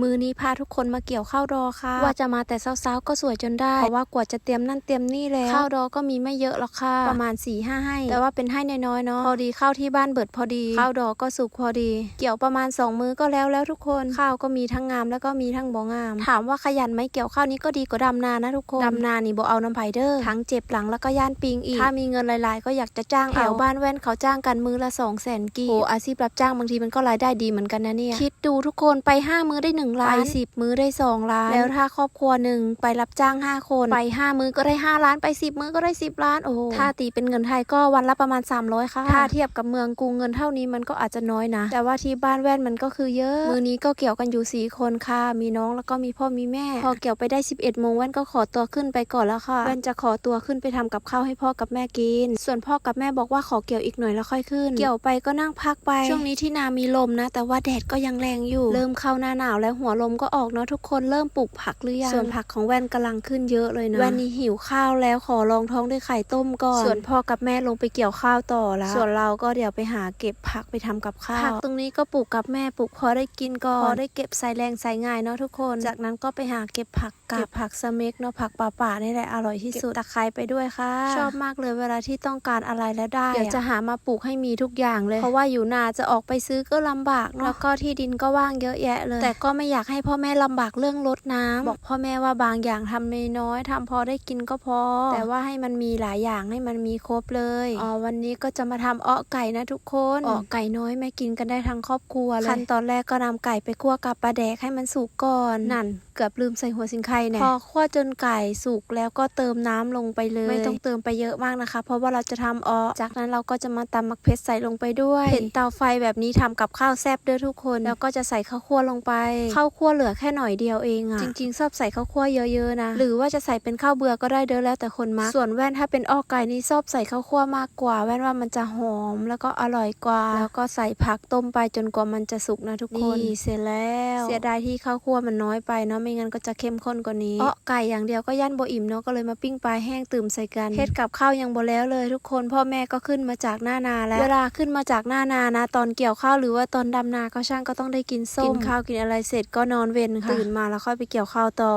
มือนี้พาทุกคนมาเกี่ยวข้าวดอค่ะ ว่าจะมาแต่เช้าๆก็สวยจนได้ เพราะว่ากว่าจะเตรียมนั่นเตรียมนี่แล้ว ข้าวดอก็มีไม่เยอะหรอกค่ะ ประมาณ4ี่ห้าให้ แต่ว่าเป็นให้น้อยๆเนาะ พอดีข้าวที่บ้านเบิดพอดี ข้าวดอก็สุกพอดี เกี่ยวประมาณ 2 มือก็แล้วแล้วทุกคน ข้าวก็มีทั้งงามแล้วก็มีทั้งบ่งาม ถามว่าขยันไหมเกี่ยวข้าวนี้ก็ดีกว่าดำนานะทุกคน ดำนานี่บ่เอาน้ำไผ่เด้อ ทั้งเจ็บหลังแล้วก็ย่านปิงอีก ถ้ามีเงินหลายๆ ก็อยากจะจ้างแถวบ้านแว่นเขาจ้างกันมือละ2 0 0 0 0 0กีโอ้อาชีพรับจ้างบางทีมันก็รายได้ดีเหมือนกันนะเนี่ย คิดดูทุกคนไป5มื้อได้1ล้านไป10มื้อได้2ล้าน แล้วถ้าครอบครัวหนึ่งไปรับจ้าง5คน ไป5มื้อก็ได้5ล้าน ไป10มื้อก็ได้10ล้าน โอ้โหถ้าตีเป็นเงินไทยก็วันละประมาณ300ค่ะ ถ้าเทียบกับเมืองกรุงเงินเท่านี้มันก็อาจจะน้อยนะ แต่ว่าที่บ้านแว่นมันก็คือเยอะ มื้อนี้ก็เกี่ยวกันอยู่4คนค่ะ มีน้องแล้วก็มีพ่อมีแม่ พอเกี่ยวไปได้11โมงแว่นก็ขอตัวขึ้นไปก่อนแล้วค่ะ แว่นจะขอตัวขึ้นไปทำกับข้าวให้พ่อกับแม่กิน ส่วนพ่อกับแม่บอกว่าขอเกี่ยวอีกหน่อยแล้วค่อยขึ้น เกี่ยวไปก็นั่งพักไป ช่วงนี้ที่นามีลมนะ แต่ว่าแดดก็ยังแรงอยู่ เริ่มเข้าหน้าหนาวแล้วหัวลมก็ออกเนาะทุกคนเริ่มปลูกผักหรือยังส่วนผักของแว่นกำลังขึ้นเยอะเลยนะแว่นนี่หิวข้าวแล้วขอลองท้องด้วยไข่ต้มก่อนส่วนพ่อกับแม่ลงไปเกี่ยวข้าวต่อแล้วส่วนเราก็เดี๋ยวไปหาเก็บผักไปทำกับข้าวผักตรงนี้ก็ปลูกกับแม่ปลูกพอได้กินก่อนพอได้เก็บใส่แรงใส่ง่ายเนาะทุกคน จากนั้นก็ไปหาเก็บผักกับเก็บผักสเม็กเนาะผักป่าๆนี่แหละอร่อยที่สุดตะไคร้ไปด้วยค่ะ ชอบมากเลยเวลาที่ต้องการอะไรแล้วได้เดี๋ยวจะหามาปลูกให้มีทุกอย่างเลย เพราะว่าอยู่นาจะออกไปซื้อก็ลำบากเนาะแล้วก็ที่ดินก็ว่างเยอะแยะเลย แต่ก็ไม่ไม่อยากให้พ่อแม่ลำบากเรื่องรดน้ำบอกพ่อแม่ว่าบางอย่างทำน้อยๆทำพอได้กินก็พอ แต่ว่าให้มันมีหลายอย่างให้มันมีครบเลยอ๋อวันนี้ก็จะมาทำเอ้อไก่นะทุกคนเอ้อไก่น้อยแม่กินกันได้ทั้งครอบครัวเลยขั้นตอนแรกก็นำไก่ไปคั่วกับปลาแดกให้มันสุกก่อนนั่นเกือบลืมใส่หัวสิงไข่เนี่ยพอคั่วจนไก่สุกแล้วก็เติมน้ำลงไปเลย ไม่ต้องเติมไปเยอะมากนะคะ เพราะว่าเราจะทำออจากนั้นเราก็จะมาตำมักเพชรใส่ลงไปด้วยเห็นเตาไฟแบบนี้ทำกับข้าวแซ่บเด้อทุกคน แล้วก็จะใส่ข้าวคั่วลงไปข้าวคั่วเหลือแค่หน่อยเดียวเองอะจริงๆชอบใส่ข้าวคั่วเยอะๆนะ หรือว่าจะใส่เป็นข้าวเบื่อก็ได้เด้อแล้วแต่คนมักส่วนแว่นถ้าเป็นออกไก่นี่ชอบใส่ข้าวคั่วมากกว่า แว่นว่ามันจะหอมแล้วก็อร่อยกว่า แล้วก็ใส่ผักต้มไปจนกว่ามันจะสุกนะทุกคนนี่เสร็จแล้ว เสียดายที่ข้าวคั่วมันน้อยไปเนาะไม่งั้นก็จะเข้มข้นกว่านี้เอ้อไก่อย่างเดียวก็ย่านโบอิ่มเนาะก็เลยมาปิ้งปลาแห้งตื่มใส่กันเฮ็ดกับข้าวยังบ่แล้วเลย ทุกคนพ่อแม่ก็ขึ้นมาจากหน้านาแล้ว เวลาขึ้นมาจากหน้านานะ ตอนเกี่ยวข้าวหรือว่าตอนดำนาก็ช่างก็ต้องได้กินส้มกินข้าวกินอะไรเสร็จก็นอนเวนค่ะตื่นมาแล้วค่อยไปเกี่ยวข้าวต่อ